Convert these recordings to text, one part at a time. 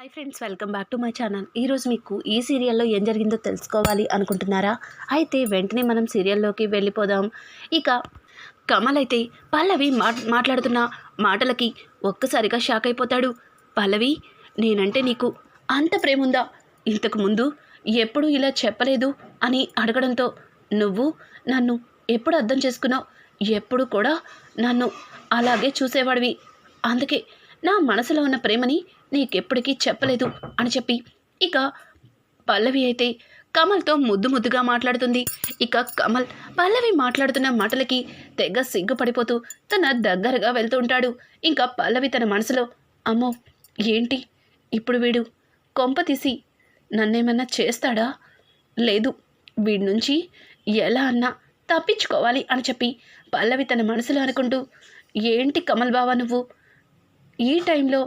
Hi friends welcome back to my channel ఈరోజు మీకు ఈ సీరియల్లో ఏం జరిగిందో తెలుసుకోవాలి అనుకుంటున్నారా? అయితే వెంటనే మనం సీరియల్లోకి వెళ్ళిపోదాం. ఇక కమల్ అయితే పల్లవి మాట్లాడుతున్న మాటలకి ఒక్కసారిగా షాక్ అయిపోతాడు. పల్లవి నేనంటే నీకు అంత ప్రేమ ఉందా? ఇంతకుముందు ఎప్పుడు ఇలా చెప్పలేదు అని అడగడంతో నువ్వు నన్ను ఎప్పుడు అర్థం చేసుకున్నావు? ఎప్పుడు కూడా నన్ను అలాగే చూసేవాడివి. అందుకే నా మనసులో ఉన్న ప్రేమని నీకెప్పటికీ చెప్పలేదు అని చెప్పి ఇక పల్లవి అయితే కమల్తో ముద్దు ముద్దుగా మాట్లాడుతుంది. ఇక కమల్ పల్లవి మాట్లాడుతున్న మాటలకి తెగ సిగ్గుపడిపోతూ తన దగ్గరగా వెళ్తూ ఉంటాడు. ఇంకా పల్లవి తన మనసులో అమ్మో ఏంటి? ఇప్పుడు వీడు కొంప తీసి నన్నేమన్నా చేస్తాడా? లేదు వీడి నుంచి ఎలా అన్నా తప్పించుకోవాలి అని చెప్పి పల్లవి తన మనసులో అనుకుంటూ ఏంటి కమల్ బావా నువ్వు? ఈ టైంలో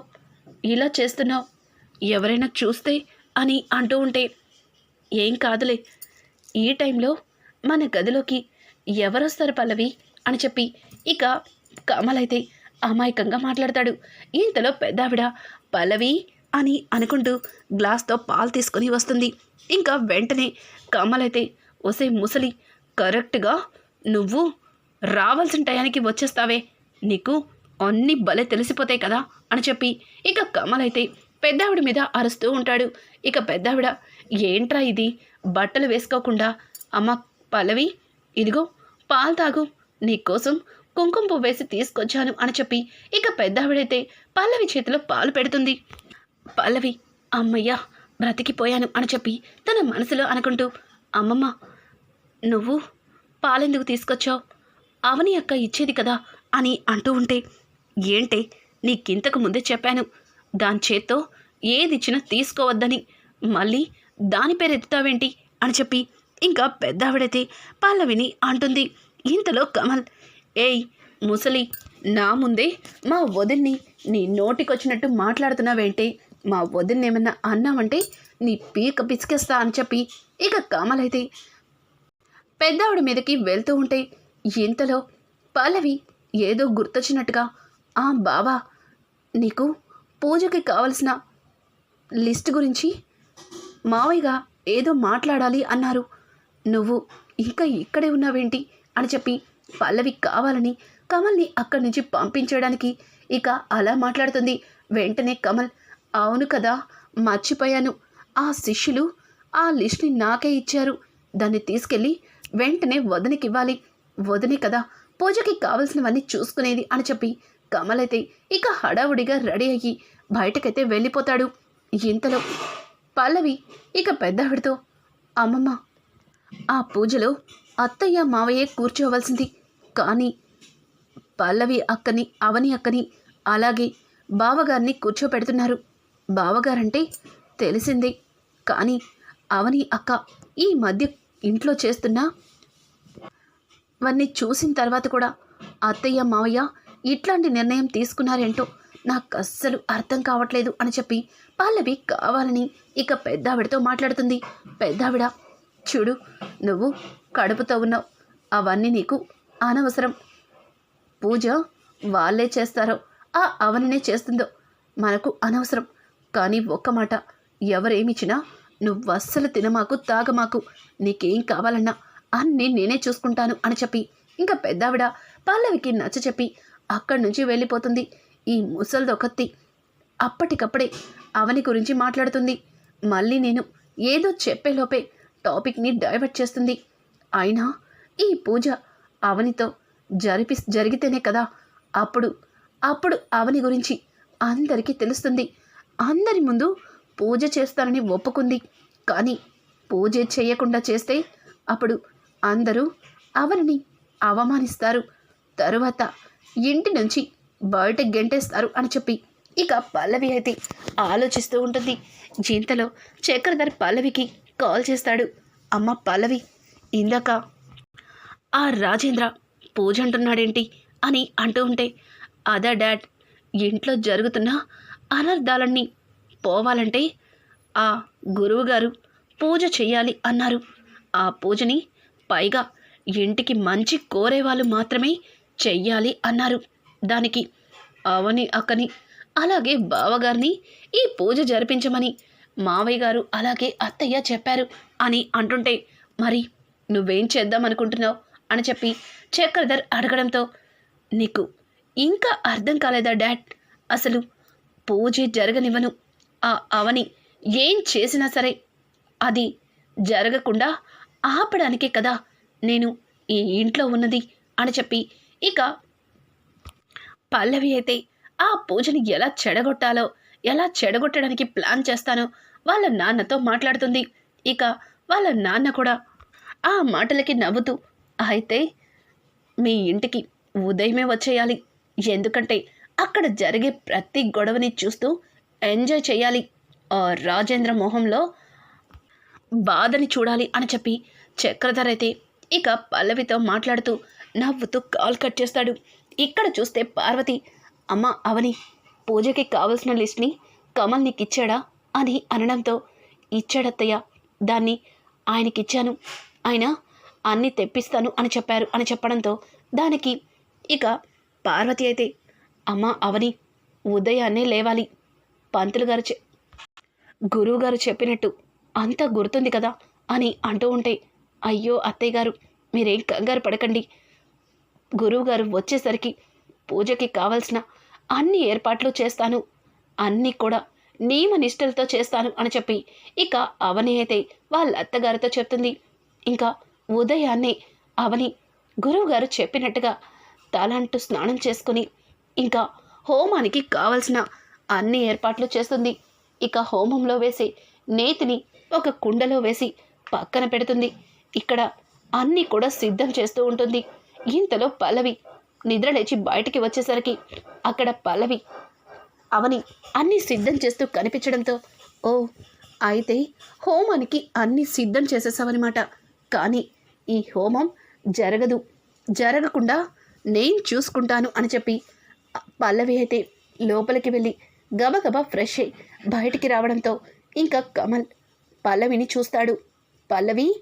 ఇలా చేస్తున్నావు ఎవరైనా చూస్తే అని అంటూ ఉంటే ఏం కాదులే. ఈ టైంలో మన గదిలోకి ఎవరొస్తారు పల్లవి అని చెప్పి ఇక కమల్ అయితే అమాయకంగా మాట్లాడతాడు. ఇంతలో పెద్దావిడ పల్లవి అని అనుకుంటూ గ్లాస్తో పాలు తీసుకొని వస్తుంది. ఇంకా వెంటనే కమల్ అయితే ఒసే ముసలి కరెక్ట్గా నువ్వు రావాల్సిన టయానికి వచ్చేస్తావే. నీకు అన్నీ భలే తెలిసిపోతాయి కదా అని చెప్పి ఇక కమల్ అయితే పెద్దావిడ మీద అరుస్తూ ఉంటాడు. ఇక పెద్దావిడ ఏంట్రా ఇది? బట్టలు వేసుకోకుండా అమ్మ పల్లవి ఇదిగో పాలు తాగు నీకోసం కుంకుమ పువ్వు వేసి తీసుకొచ్చాను అని చెప్పి ఇక పెద్దావిడైతే పల్లవి చేతిలో పాలు పెడుతుంది. పల్లవి అమ్మయ్యా బ్రతికిపోయాను అని చెప్పి తన మనసులో అనుకుంటూ అమ్మమ్మ నువ్వు పాలెందుకు తీసుకొచ్చావు? అవని అక్క ఇచ్చేది కదా అని అంటూ ఉంటే ఏంటే నీకింతకు ముందే చెప్పాను. దాని చేత్తో ఏదిచ్చినా తీసుకోవద్దని. మళ్ళీ దాని పేరు ఎత్తుతావేంటి? అని చెప్పి ఇంకా పెద్దావిడైతే పల్లవిని అంటుంది. ఇంతలో కమల్ ఏయ్ ముసలి నా ముందే మా వదిన్ని నీ నోటికొచ్చినట్టు మాట్లాడుతున్నావేంటి? మా వదిన్ని ఏమన్నా అన్నావంటే నీ పీక పిసికేస్తా అని చెప్పి ఇక కమల్ అయితే పెద్దావిడ మీదకి వెళ్తూ ఉంటే ఇంతలో పల్లవి ఏదో గుర్తొచ్చినట్టుగా ఆ బావా నీకు పూజకి కావలసిన లిస్ట్ గురించి మావయ్యగా ఏదో మాట్లాడాలి అన్నారు. నువ్వు ఇంకా ఇక్కడే ఉన్నావేంటి అని చెప్పి పల్లవి కావాలని కమల్ని అక్కడి నుంచి పంపించడానికి ఇక అలా మాట్లాడుతుంది. వెంటనే కమల్ అవును కదా మర్చిపోయాను. ఆ శిష్యులు ఆ లిస్ట్ని నాకే ఇచ్చారు. దాన్ని తీసుకెళ్ళి వెంటనే వదనకివ్వాలి. వదనే కదా పూజకి కావలసినవన్నీ చూసుకునేది అని చెప్పి కమల్ అయితే ఇక హడావుడిగా రెడీ అయ్యి బయటకైతే వెళ్ళిపోతాడు. ఇంతలో పల్లవి ఇక పెద్దవిడితో అమ్మమ్మ ఆ పూజలో అత్తయ్య మావయ్యే కూర్చోవలసింది. కానీ పల్లవి అక్కని అవని అక్కని అలాగే బావగారిని కూర్చోపెడుతున్నారు. బావగారంటే తెలిసిందే. కానీ అవని అక్క ఈ మధ్య ఇంట్లో చేస్తున్న వన్నీ చూసిన తర్వాత కూడా అత్తయ్య మావయ్య ఇట్లాంటి నిర్ణయం తీసుకున్నారేంటో నాకు అస్సలు అర్థం కావట్లేదు అని చెప్పి పల్లవి కావాలని ఇక పెద్దావిడతో మాట్లాడుతుంది. పెద్దావిడ చూడు నువ్వు కడుపుతో ఉన్నావు. అవన్నీ నీకు అనవసరం. పూజ వాళ్ళే చేస్తారో ఆ అవనినే చేస్తుందో మనకు అనవసరం. కానీ ఒక్క మాట ఎవరేమిచ్చినా నువ్వు అస్సలు తినమాకు తాగమాకు నీకేం కావాలన్నా అన్నీ నేనే చూసుకుంటాను అని చెప్పి ఇంకా పెద్దావిడ పల్లవికి నచ్చ చెప్పి అక్కడి నుంచి వెళ్ళిపోతుంది. ఈ ముసల్దొకత్తి అప్పటికప్పుడే అవని గురించి మాట్లాడుతుంది. మళ్ళీ నేను ఏదో చెప్పేలోపే టాపిక్ని డైవర్ట్ చేస్తుంది. అయినా ఈ పూజ అవనితో జరిపి జరిగితేనే కదా. అప్పుడు అప్పుడు అవని గురించి అందరికీ తెలుస్తుంది. అందరి ముందు పూజ చేస్తానని ఒప్పుకుంది. కానీ పూజ చేయకుండా చేస్తే అప్పుడు అందరూ అవనిని అవమానిస్తారు. తరువాత ఇంటి నుంచి బయటకు గెంటేస్తారు అని చెప్పి ఇక పల్లవి అయితే ఆలోచిస్తూ ఉంటుంది. ఇంతలో చక్రధర్ పల్లవికి కాల్ చేస్తాడు. అమ్మ పల్లవి ఇందాక ఆ రాజేంద్ర పూజ అంటున్నాడేంటి? అని అంటూ ఉంటే అదా డాడ్ ఇంట్లో జరుగుతున్న అనర్థాలన్నీ పోవాలంటే ఆ గురువుగారు పూజ చేయాలి అన్నారు. ఆ పూజని పైగా ఇంటికి మంచి కోరేవాళ్ళు మాత్రమే చెయ్యాలి అన్నారు. దానికి అవని అక్కని అలాగే బావగారిని ఈ పూజ జరిపించమని మావయ్య గారు అలాగే అత్తయ్య చెప్పారు అని అంటుంటే మరి నువ్వేం చేద్దాం అనుకుంటున్నావు అని చెప్పి చక్రధర్ అడగడంతో నీకు ఇంకా అర్థం కాలేదా డాడ్? అసలు పూజ జరగనివ్వను. ఆ అవని ఏం చేసినా సరే అది జరగకుండా ఆపడానికే కదా నేను ఈ ఇంట్లో ఉన్నది అని చెప్పి ఇక పల్లవి అయితే ఆ పూజని ఎలా చెడగొట్టాలో ఎలా చెడగొట్టడానికి ప్లాన్ చేస్తానో వాళ్ళ నాన్నతో మాట్లాడుతుంది. ఇక వాళ్ళ నాన్న కూడా ఆ మాటలకి నవ్వుతూ అయితే మీ ఇంటికి ఉదయమే వచ్చేయాలి. ఎందుకంటే అక్కడ జరిగే ప్రతి గొడవని చూస్తూ ఎంజాయ్ చేయాలి. ఆ రాజేంద్ర మొహంలో బాధని చూడాలి అని చెప్పి చక్రధర్ అయితే ఇక పల్లవితో మాట్లాడుతూ నవ్వుతూ కాల్ కట్ చేస్తాడు. ఇక్కడ చూస్తే పార్వతి అమ్మ అవని పూజకి కావలసిన లిస్ట్ని కమల్ నీకు ఇచ్చాడా అని అనడంతో ఇచ్చాడత్తయ్య దాన్ని ఆయనకిచ్చాను. ఆయన అన్నీ తెప్పిస్తాను అని చెప్పారు. అని చెప్పడంతో దానికి ఇక పార్వతి అయితే అమ్మ అవని ఉదయాన్నే లేవాలి. పంతులు గారు చె గురువు గారు చెప్పినట్టు అంతా గుర్తుంది కదా అని అంటూ ఉంటే అయ్యో అత్తయ్య గారు మీరేం కంగారు పడకండి. గురువుగారు వచ్చేసరికి పూజకి కావలసిన అన్ని ఏర్పాట్లు చేస్తాను. అన్నీ కూడా నియమ నిష్టలతో చేస్తాను అని చెప్పి ఇక అవని అయితే వాళ్ళ అత్తగారితో చెప్తుంది. ఇంకా ఉదయాన్నే అవని గురువుగారు చెప్పినట్టుగా తలంటూ స్నానం చేసుకుని ఇంకా హోమానికి కావలసిన అన్ని ఏర్పాట్లు చేస్తుంది. ఇక హోమంలో వేసి నేతిని ఒక కుండలో వేసి పక్కన పెడుతుంది. ఇక్కడ అన్నీ కూడా సిద్ధం చేస్తూ ఉంటుంది. ఇంతలో పల్లవి నిద్ర లేచి బయటికి వచ్చేసరికి అక్కడ పల్లవి అవని అన్నీ సిద్ధం చేస్తూ కనిపించడంతో ఓ అయితే హోమానికి అన్నీ సిద్ధం చేసేసావన్నమాట కానీ ఈ హోమం జరగదు జరగకుండా నేను చూసుకుంటాను అని చెప్పి పల్లవి అయితే లోపలికి వెళ్ళి గబగబా ఫ్రెష్ అయి బయటికి రావడంతో ఇంకా కమల్ పల్లవిని చూస్తాడు. పల్లవి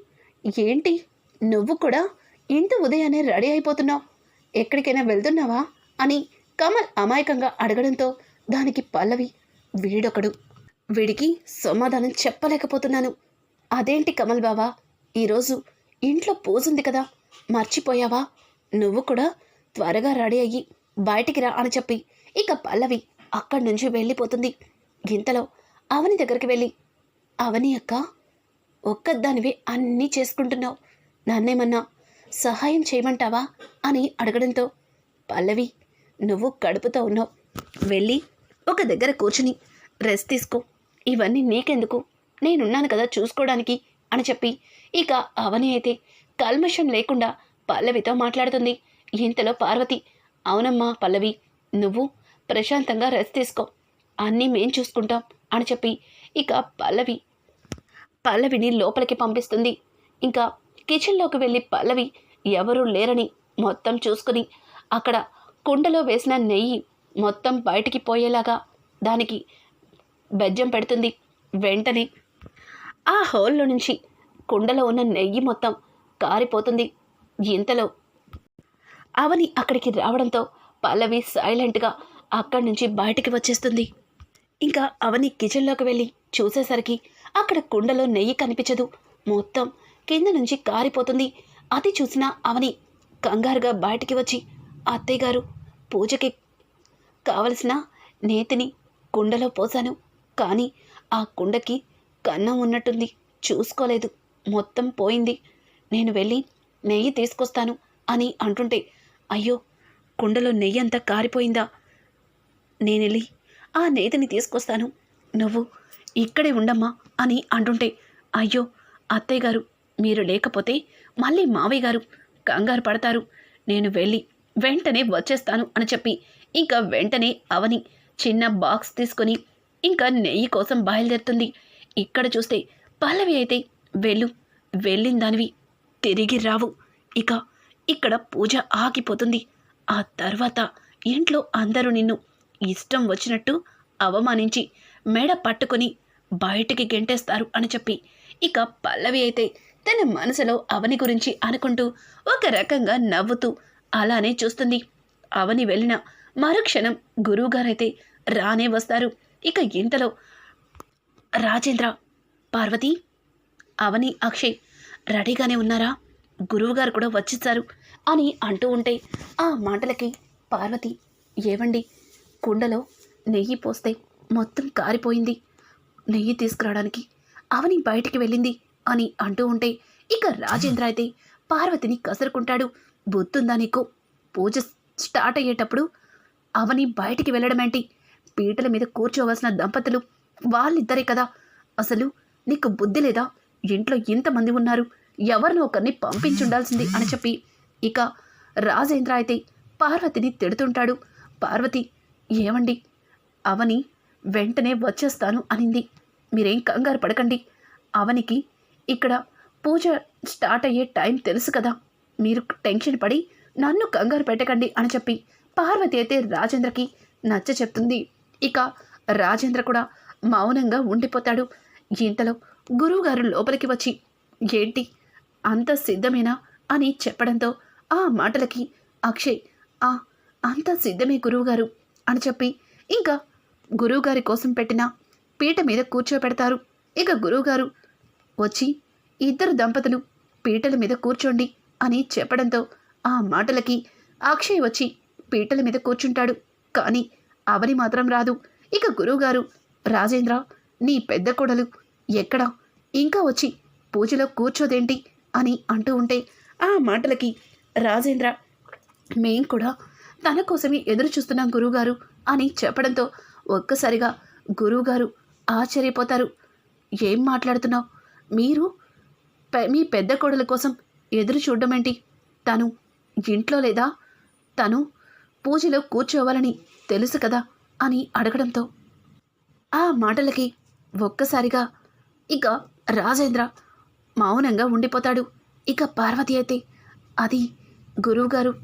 ఏంటి? నువ్వు కూడా ఇంత ఉదయాన్నే రెడీ అయిపోతున్నావు? ఎక్కడికైనా వెళ్తున్నావా? అని కమల్ అమాయకంగా అడగడంతో దానికి పల్లవి వీడొకడు. వీడికి సమాధానం చెప్పలేకపోతున్నాను. అదేంటి కమల్ బావా? ఈరోజు ఇంట్లో పోజుంది కదా. మర్చిపోయావా? నువ్వు కూడా త్వరగా రెడీ అయ్యి బయటికి రా అని చెప్పి ఇక పల్లవి అక్కడి నుంచి వెళ్ళిపోతుంది. ఇంతలో అవని దగ్గరికి వెళ్ళి అవని అక్క ఒక్కదానివే అన్నీ చేసుకుంటున్నావు. నన్నేమన్నా సహాయం చేయమంటావా? అని అడగడంతో పల్లవి నువ్వు కడుపుతో ఉన్నావు. వెళ్ళి ఒక దగ్గర కూర్చుని రెస్ట్ తీసుకో. ఇవన్నీ నీకెందుకు? నేనున్నాను కదా చూసుకోవడానికి అని చెప్పి ఇక అవని అయితే కల్మషం లేకుండా పల్లవితో మాట్లాడుతుంది. ఇంతలో పార్వతి అవునమ్మా పల్లవి నువ్వు ప్రశాంతంగా రెస్ట్ తీసుకో. అన్నీ మేం చూసుకుంటాం అని చెప్పి ఇక పల్లవి పల్లవిని లోపలికి పంపిస్తుంది. ఇంకా కిచెన్లోకి వెళ్ళి పల్లవి ఎవరూ లేరని మొత్తం చూసుకుని అక్కడ కుండలో వేసిన నెయ్యి మొత్తం బయటికి పోయేలాగా దానికి బెజ్జం పెడుతుంది. వెంటనే ఆ హోల్లో నుంచి కుండలో ఉన్న నెయ్యి మొత్తం కారిపోతుంది. ఇంతలో అవని అక్కడికి రావడంతో పల్లవి సైలెంట్గా అక్కడి నుంచి బయటికి వచ్చేస్తుంది. ఇంకా అవని కిచెన్లోకి వెళ్ళి చూసేసరికి అక్కడ కుండలో నెయ్యి కనిపించదు. మొత్తం కింద నుంచి కారిపోతుంది. అది చూసిన అవని కంగారుగా బయటికి వచ్చి అత్తయ్య గారు పూజకి కావలసిన నేతిని కుండలో పోశాను. కానీ ఆ కుండకి కన్నం ఉన్నట్టుంది. చూసుకోలేదు. మొత్తం పోయింది. నేను వెళ్ళి నెయ్యి తీసుకొస్తాను అని అంటుంటే అయ్యో కుండలో నెయ్యి అంతా కారిపోయిందా? నేను వెళ్ళి ఆ నేతిని తీసుకొస్తాను. నువ్వు ఇక్కడే ఉండమ్మా అని అంటుంటే అయ్యో అత్తయ్య గారు మీరు లేకపోతే మళ్ళీ మావయ్య గారు కంగారు పడతారు. నేను వెళ్ళి వెంటనే వచ్చేస్తాను అని చెప్పి ఇంకా వెంటనే అవని చిన్న బాక్స్ తీసుకొని ఇంకా నెయ్యి కోసం బయలుదేరుతుంది. ఇక్కడ చూస్తే పల్లవి అయితే వెళ్ళు వెళ్ళిన దానివి తిరిగి రావు. ఇక ఇక్కడ పూజ ఆగిపోతుంది. ఆ తర్వాత ఇంట్లో అందరూ నిన్ను ఇష్టం వచ్చినట్టు అవమానించి మెడ పట్టుకొని బయటికి గెంటేస్తారు అని చెప్పి ఇక పల్లవి అయితే తన మనసులో అవని గురించి అనుకుంటూ ఒక రకంగా నవ్వుతూ అలానే చూస్తుంది. అవని వెళ్ళిన మరుక్షణం గురువుగారైతే రానే వస్తారు. ఇక ఇంతలో రాజేంద్ర పార్వతి అవని అక్షయ్ రెడీగానే ఉన్నారా? గురువుగారు కూడా వచ్చేసారు అని అంటూ ఉంటే ఆ మాటలకి పార్వతి ఏవండి కుండలో నెయ్యి పోస్తే మొత్తం కారిపోయింది. నెయ్యి తీసుకురావడానికి. అవని బయటికి వెళ్ళింది. అని అంటూ ఉంటే ఇక రాజేంద్ర అయితే పార్వతిని కసురుకుంటాడు. బొత్తుందా నీకు? పూజ స్టార్ట్ అయ్యేటప్పుడు అవని బయటికి వెళ్ళడమేంటి? పీటల మీద కూర్చోవలసిన దంపతులు వాళ్ళిద్దరే కదా. అసలు నీకు బుద్ధి లేదా? ఇంట్లో ఇంతమంది ఉన్నారు. ఎవరినో ఒకరిని పంపించుండాల్సింది అని చెప్పి ఇక రాజేంద్ర అయితే పార్వతిని తిడుతుంటాడు. పార్వతి ఏమండి? అవని వెంటనే వచ్చేస్తాను అనింది. మీరేం కంగారు పడకండి. అవనికి ఇక్కడ పూజ స్టార్ట్ అయ్యే టైం తెలుసు కదా. మీరు టెన్షన్ పడి నన్ను కంగారు పెట్టకండి అని చెప్పి పార్వతి అయితే రాజేంద్రకి నచ్చ చెప్తుంది. ఇక రాజేంద్ర కూడా మౌనంగా ఉండిపోతాడు. ఇంతలో గురువుగారు లోపలికి వచ్చి ఏంటి? అంత సిద్ధమేనా? అని చెప్పడంతో ఆ మాటలకి అక్షయ్ ఆ అంత సిద్ధమే గురువుగారు అని చెప్పి ఇంకా గురువుగారి కోసం పెట్టిన పీట మీద కూర్చోపెడతారు ఇక గురువుగారు వచ్చి ఇద్దరు దంపతులు పీటల మీద కూర్చోండి అని చెప్పడంతో ఆ మాటలకి అక్షయ్ వచ్చి పీటల మీద కూర్చుంటాడు. కానీ అవని మాత్రం రాదు. ఇక గురువుగారు రాజేంద్ర నీ పెద్ద కొడలు ఎక్కడా? ఇంకా వచ్చి పూజలో కూర్చోదేంటి? అని అంటూ ఉంటే ఆ మాటలకి రాజేంద్ర మేం కూడా తన కోసమే ఎదురు చూస్తున్నాం గురువుగారు అని చెప్పడంతో ఒక్కసారిగా గురువుగారు ఆశ్చర్యపోతారు. ఏం మాట్లాడుతున్నావు? మీరు పె- మీ పెద్ద కోడల కోసం ఎదురు చూడడం తను ఇంట్లో లేదా? తను పూజలో కూర్చోవాలని తెలుసు కదా? అని అడగడంతో. ఆ మాటలకి ఒక్కసారిగా ఇక రాజేంద్ర మౌనంగా ఉండిపోతాడు. ఇక పార్వతి అయితే అది గురువుగారు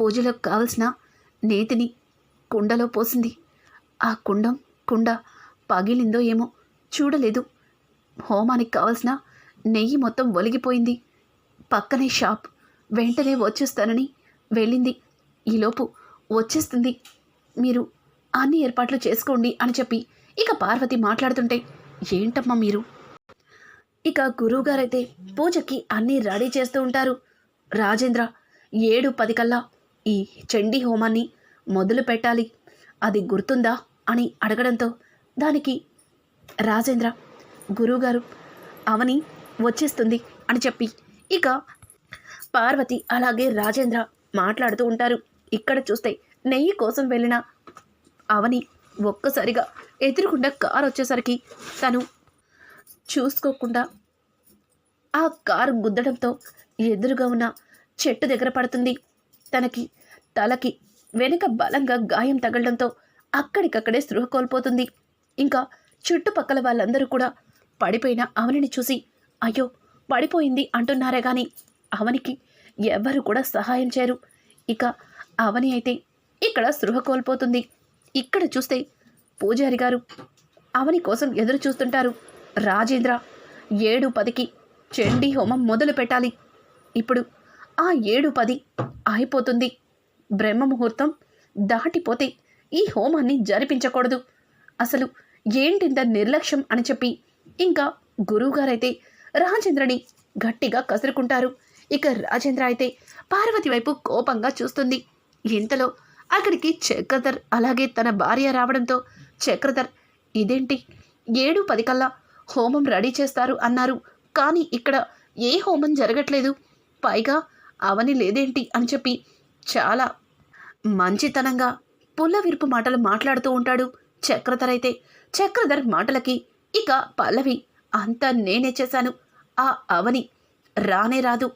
పూజలో కావలసిన నేతిని కుండలో పోసింది. ఆ కుండం కుండ పగిలిందో ఏమో చూడలేదు. హోమానికి కావలసిన నెయ్యి మొత్తం ఒలిగిపోయింది. పక్కనే షాప్. వెంటనే వచ్చేస్తానని వెళ్ళింది. ఈలోపు వచ్చేస్తుంది. మీరు అన్ని ఏర్పాట్లు చేసుకోండి అని చెప్పి ఇక పార్వతి మాట్లాడుతుంటే ఏంటమ్మా మీరు? ఇక గురువుగారైతే పూజకి అన్నీ రెడీ చేస్తూ ఉంటారు. రాజేంద్ర ఏడు పది కల్లా ఈ చండీ హోమాన్ని మొదలు పెట్టాలి. అది గుర్తుందా అని అడగడంతో దానికి రాజేంద్ర గురువుగారు అవని వచ్చేస్తుంది అని చెప్పి. ఇక పార్వతి అలాగే రాజేంద్ర మాట్లాడుతూ ఉంటారు. ఇక్కడ చూస్తే నెయ్యి కోసం వెళ్ళిన అవని ఒక్కసారిగా ఎదురుకుండా కారు వచ్చేసరికి తను చూసుకోకుండా ఆ కారు గుద్దడంతో ఎదురుగా ఉన్న చెట్టు దగ్గర పడుతుంది. తనకి తలకి వెనుక బలంగా గాయం తగలడంతో అక్కడికక్కడే స్పృహ కోల్పోతుంది. ఇంకా చుట్టుపక్కల వాళ్ళందరూ కూడా పడిపోయిన అవనిని చూసి అయ్యో పడిపోయింది అంటున్నారే గాని అవనికి ఎవ్వరు కూడా సహాయం చేయరు. ఇక అవని అయితే ఇక్కడ స్పృహ కోల్పోతుంది. ఇక్కడ చూస్తే పూజారి గారు అవని కోసం ఎదురు చూస్తుంటారు. రాజేంద్ర ఏడు పదికి చండీ హోమం మొదలు పెట్టాలి. ఇప్పుడు ఆ ఏడు పది అయిపోతుంది. బ్రహ్మ ముహూర్తం దాటిపోతే ఈ హోమాన్ని జరిపించకూడదు. అసలు ఏంటింత నిర్లక్ష్యం అని చెప్పి ఇంకా గురువుగారైతే రాజేంద్రని గట్టిగా కసురుకుంటారు. ఇక రాజేంద్ర అయితే పార్వతి వైపు కోపంగా చూస్తుంది. ఇంతలో అక్కడికి చక్రధర్ అలాగే తన భార్య రావడంతో చక్రధర్ ఇదేంటి? ఏడు పది కల్లా హోమం రెడీ చేస్తారు అన్నారు. కానీ ఇక్కడ ఏ హోమం జరగట్లేదు. పైగా అవని లేదేంటి? అని చెప్పి చాలా మంచితనంగా పుల్ల విరుపు మాటలు మాట్లాడుతూ ఉంటాడు చక్రధర్ అయితే. చక్రధర్ మాటలకి ఇక పల్లవి అంతా నేనే చేశాను. ఆ అవని రానే రాదు.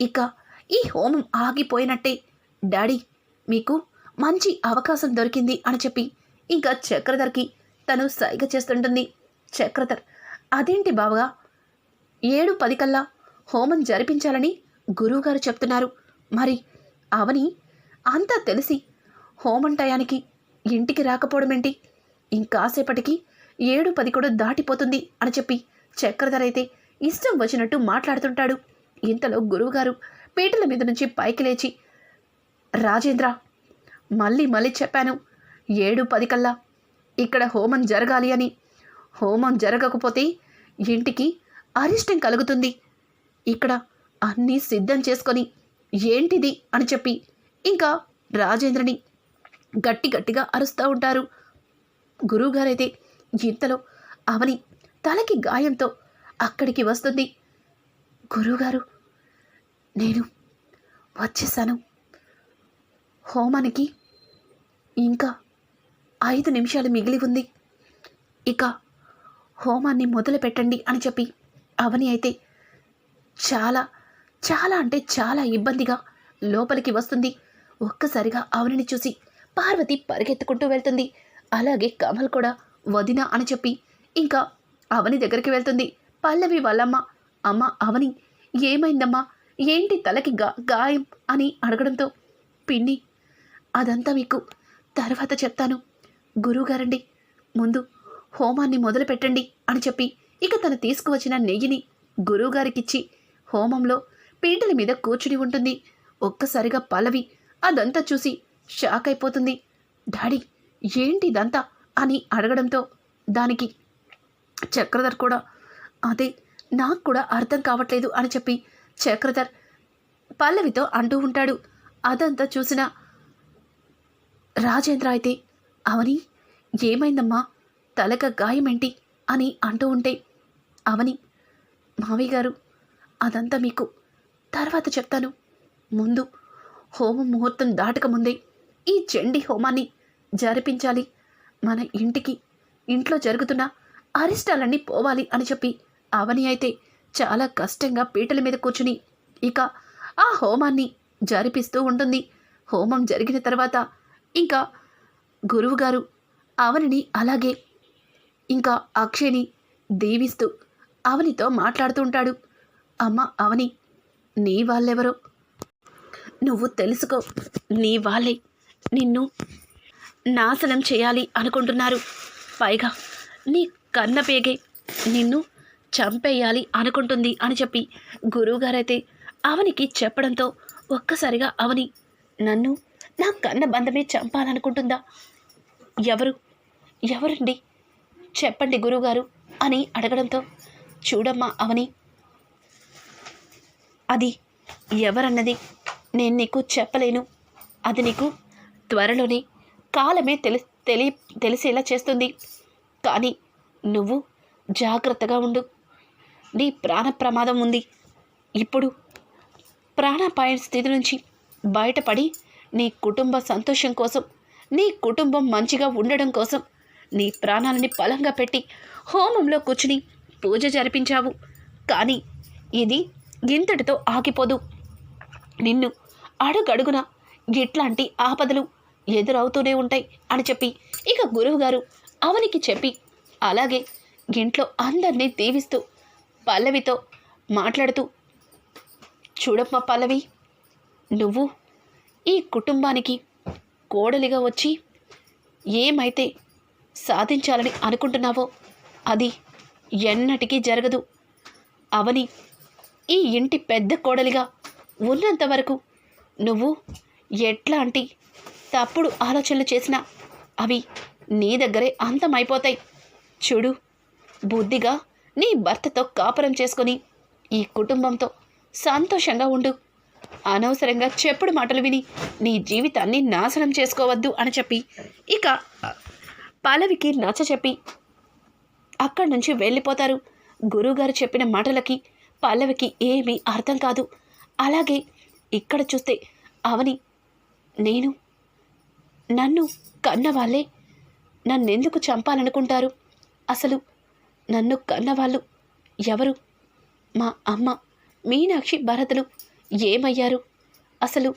ఇక ఈ హోమం ఆగిపోయినట్టే. డాడీ మీకు మంచి అవకాశం దొరికింది అని చెప్పి ఇంకా చక్రధర్కి తను సైగ చేస్తుంటుంది. చక్రధర్ అదేంటి బావగా? ఏడు పది కల్లా హోమం జరిపించాలని గురువుగారు చెప్తున్నారు. మరి అవని అంతా తెలిసి హోమం టయానికి ఇంటికి రాకపోవడమేంటి? ఇంకాసేపటికి ఏడు పది కూడా దాటిపోతుంది అని చెప్పి చక్రధర్ అయితే ఇష్టం వచ్చినట్టు మాట్లాడుతుంటాడు. ఇంతలో గురువుగారు పీటల మీద నుంచి పైకి లేచి రాజేంద్ర మళ్ళీ మళ్ళీ చెప్పాను ఏడు పది కల్లా ఇక్కడ హోమం జరగాలి అని. హోమం జరగకపోతే ఇంటికి అరిష్టం కలుగుతుంది. ఇక్కడ అన్నీ సిద్ధం చేసుకొని ఏంటిది? అని చెప్పి ఇంకా రాజేంద్రని గట్టి గట్టిగా అరుస్తూ ఉంటారు. గురువుగారైతే ఇంతలో అవని తలకి గాయంతో అక్కడికి వస్తుంది. గురువుగారు నేను వచ్చేసాను. హోమానికి ఇంకా ఐదు నిమిషాలు మిగిలి ఉంది. ఇక హోమాన్ని మొదలు పెట్టండి అని చెప్పి అవని అయితే చాలా చాలా అంటే చాలా ఇబ్బందిగా లోపలికి వస్తుంది. ఒక్కసారిగా అవనిని చూసి పార్వతి పరిగెత్తుకుంటూ వెళ్తుంది. అలాగే కమల్ కూడా వదిన అని చెప్పి ఇంకా అవని దగ్గరికి వెళ్తుంది. పల్లవి వాళ్ళమ్మ అమ్మ అవని ఏమైందమ్మా? ఏంటి తలకి గా గాయం అని అడగడంతో పిన్ని అదంతా మీకు తర్వాత చెప్తాను. గురువుగారండి ముందు హోమాన్ని మొదలు పెట్టండి అని చెప్పి ఇక తను తీసుకువచ్చిన నెయ్యిని గురువుగారికిచ్చి హోమంలో పీటల మీద కూర్చుని ఉంటుంది. ఒక్కసారిగా పల్లవి అదంతా చూసి షాక్ అయిపోతుంది డాడీ ఏంటి ఇదంతా అని అడగడంతో దానికి చక్రధర్ కూడా అదే నాకు కూడా అర్థం కావట్లేదు అని చెప్పి చక్రధర్ పల్లవితో అంటూ ఉంటాడు. అదంతా చూసిన రాజేంద్ర అయితే అవని ఏమైందమ్మా? తలక గాయమేంటి? అని అంటూ ఉంటే అవని మావి గారు అదంతా మీకు తర్వాత చెప్తాను. ముందు హోమం ముహూర్తం దాటకముందే ఈ చండీ హోమాన్ని జరిపించాలి. మన ఇంటికి ఇంట్లో జరుగుతున్న అరిష్టాలన్నీ పోవాలి అని చెప్పి అవని అయితే చాలా కష్టంగా పీటల మీద కూర్చుని ఇక ఆ హోమాన్ని జరిపిస్తూ ఉంటుంది. హోమం జరిగిన తర్వాత ఇంకా గురువుగారు అవనిని అలాగే ఇంకా అక్షయ్ని దీవిస్తూ అవనితో మాట్లాడుతూ ఉంటాడు. అమ్మ అవని నీ వాళ్ళెవరో? నువ్వు తెలుసుకో నీ వాళ్ళే నిన్ను నాశనం చేయాలి అనుకుంటున్నారు. పైగా నీ కన్న పేగే నిన్ను చంపేయాలి అనుకుంటుంది అని చెప్పి గురువుగారైతే అవనికి చెప్పడంతో ఒక్కసారిగా అవని నన్ను నా కన్న బంధమే చంపాలనుకుంటుందా? ఎవరు? ఎవరండి? చెప్పండి గురువుగారు అని అడగడంతో చూడమ్మా అవని అది ఎవరన్నది నేను నీకు చెప్పలేను. అది నీకు త్వరలోనే కాలమే తెలి తెలి తెలిసేలా చేస్తుంది. కానీ నువ్వు జాగ్రత్తగా ఉండు. నీ ప్రాణ ప్రమాదం ఉంది. ఇప్పుడు ప్రాణాపాయ స్థితి నుంచి బయటపడి నీ కుటుంబ సంతోషం కోసం నీ కుటుంబం మంచిగా ఉండడం కోసం నీ ప్రాణాలని బలంగా పెట్టి హోమంలో కూర్చుని పూజ జరిపించావు. కానీ ఇది ఇంతటితో ఆగిపోదు. నిన్ను అడుగడుగున ఇట్లాంటి ఆపదలు ఎదురవుతూనే ఉంటాయి అని చెప్పి ఇక గురువుగారు అవనికి చెప్పి అలాగే ఇంట్లో అందరినీ దీవిస్తూ పల్లవితో మాట్లాడుతూ చూడమ్మా పల్లవి నువ్వు ఈ కుటుంబానికి కోడలిగా వచ్చి ఏమైతే సాధించాలని అనుకుంటున్నావో అది ఎన్నటికీ జరగదు. అవని ఈ ఇంటి పెద్ద కోడలిగా ఉన్నంత వరకు నువ్వు ఎట్లాంటి తప్పుడు ఆలోచనలు చేసినా అవి నీ దగ్గరే అంతమైపోతాయి. చూడు బుద్ధిగా నీ భర్తతో కాపురం చేసుకొని ఈ కుటుంబంతో సంతోషంగా ఉండు. అనవసరంగా చెప్పుడు మాటలు విని నీ జీవితాన్ని నాశనం చేసుకోవద్దు అని చెప్పి ఇక పలవికి నచ్చ చెప్పి అక్కడి నుంచి వెళ్ళిపోతారు. గురువుగారు చెప్పిన మాటలకి పల్లవికి ఏమీ అర్థం కాదు. అలాగే ఇక్కడ చూస్తే అవని నేను నన్ను కన్నవాళ్ళే. నన్నెందుకు చంపాలనుకుంటారు? అసలు నన్ను కన్నవాళ్ళు ఎవరు? మా అమ్మ మీనాక్షి భరతులు ఏమయ్యారు? అసలు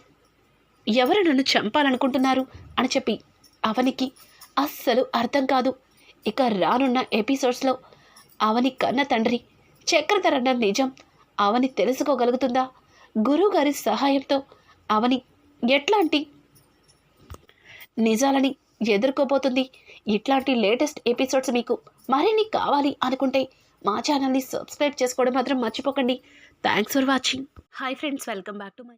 ఎవరు నన్ను చంపాలనుకుంటున్నారు? అని చెప్పి అవనికి అస్సలు అర్థం కాదు. ఇక రానున్న ఎపిసోడ్స్లో అవని కన్న తండ్రి చక్రధరన్న నిజం అవని తెలుసుకోగలుగుతుందా? గురువుగారి సహాయంతో అవని ఎట్లాంటి నిజాలని ఎదుర్కోబోతుంది. ఇట్లాంటి లేటెస్ట్ ఎపిసోడ్స్ మీకు మరిన్ని కావాలి అనుకుంటే మా ఛానల్ని సబ్స్క్రైబ్ చేసుకోవడం మాత్రం మర్చిపోకండి. Thanks for watching. Hi friends welcome back to my